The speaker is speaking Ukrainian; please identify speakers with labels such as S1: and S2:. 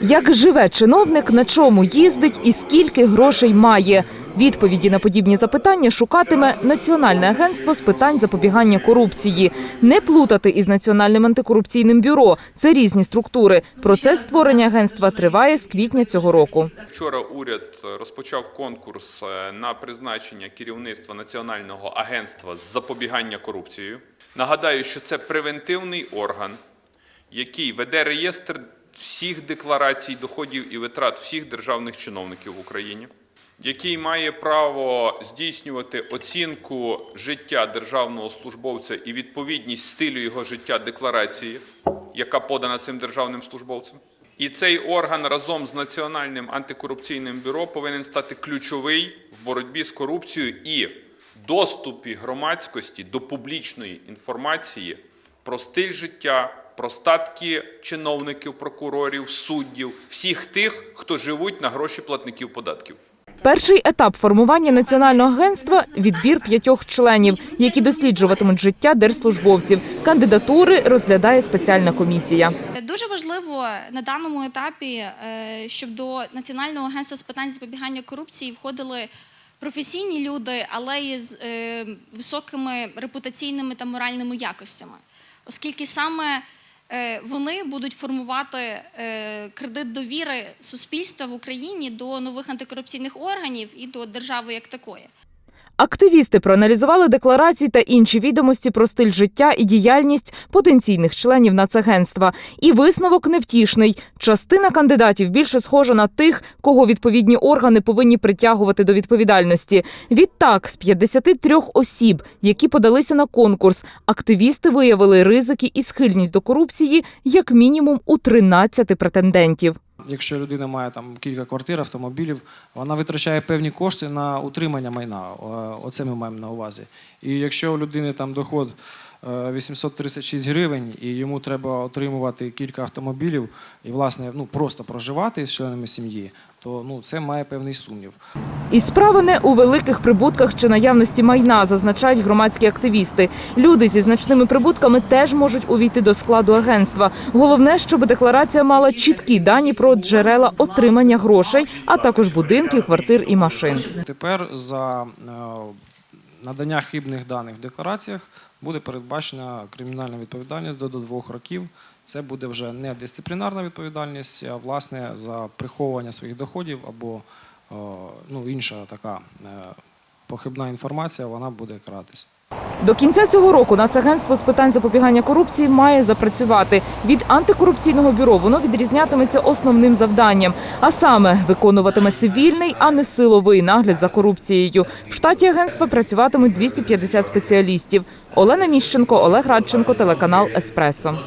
S1: Як живе чиновник, на чому їздить і скільки грошей має? Відповіді на подібні запитання шукатиме Національне агентство з питань запобігання корупції. Не плутати із Національним антикорупційним бюро. Це різні структури. Процес створення агентства триває з квітня цього року.
S2: Вчора уряд розпочав конкурс е, на призначення керівництва Національного агентства з запобігання корупцією. Нагадаю, що це превентивний орган, який веде реєстр всіх декларацій доходів і витрат всіх державних чиновників в Україні, який має право здійснювати оцінку життя державного службовця і відповідність стилю його життя декларації, яка подана цим державним службовцем. І цей орган разом з Національним антикорупційним бюро повинен стати ключовий в боротьбі з корупцією і доступі громадськості до публічної інформації про стиль життя, про статки чиновників, прокурорів, суддів, всіх тих, хто живуть на гроші платників податків.
S1: Перший етап формування національного агентства відбір п'ятьох членів, які досліджуватимуть життя держслужбовців. Кандидатури розглядає спеціальна комісія.
S3: Дуже важливо на даному етапі, е, щоб до Національного агентства з питань запобігання корупції входили професійні люди, але і з е, високими репутаційними та моральними якостями, оскільки саме вони будуть формувати е, кредит довіри суспільства в Україні до нових антикорупційних органів і до держави як такої.
S1: Активісти проаналізували декларації та інші відомості про стиль життя і діяльність потенційних членів нацагентства. І висновок невтішний. Частина кандидатів більше схожа на тих, кого відповідні органи повинні притягувати до відповідальності. Відтак, з 53 осіб, які подалися на конкурс, активісти виявили ризики і схильність до корупції як мінімум у 13 претендентів.
S4: Якщо людина має там кілька квартир, автомобілів, вона витрачає певні кошти на утримання майна. Е, Оце ми маємо на увазі. І якщо у людини там доход 836 гривень, і йому треба отримувати кілька автомобілів і, власне, ну просто проживати з членами сім'ї, то ну це має певний сумнів.
S1: І справа не у великих прибутках чи наявності майна, зазначають громадські активісти. Люди зі значними прибутками теж можуть увійти до складу агентства. Головне, щоб декларація мала чіткі дані про джерела отримання грошей, а також будинків, квартир і машин.
S4: Тепер за е, надання хибних даних в деклараціях буде передбачена кримінальна відповідальність до двох років. Це буде вже не дисциплінарна відповідальність, а власне за приховування своїх доходів або е, ну, інша така е, похибна інформація, вона буде каратись.
S1: До кінця цього року Нацагентство з питань запобігання корупції має запрацювати. Від антикорупційного бюро воно відрізнятиметься основним завданням, а саме виконуватиме цивільний, а не силовий нагляд за корупцією. В штаті агентства працюватимуть 250 спеціалістів. Олена Міщенко, Олег Радченко, телеканал Еспресо.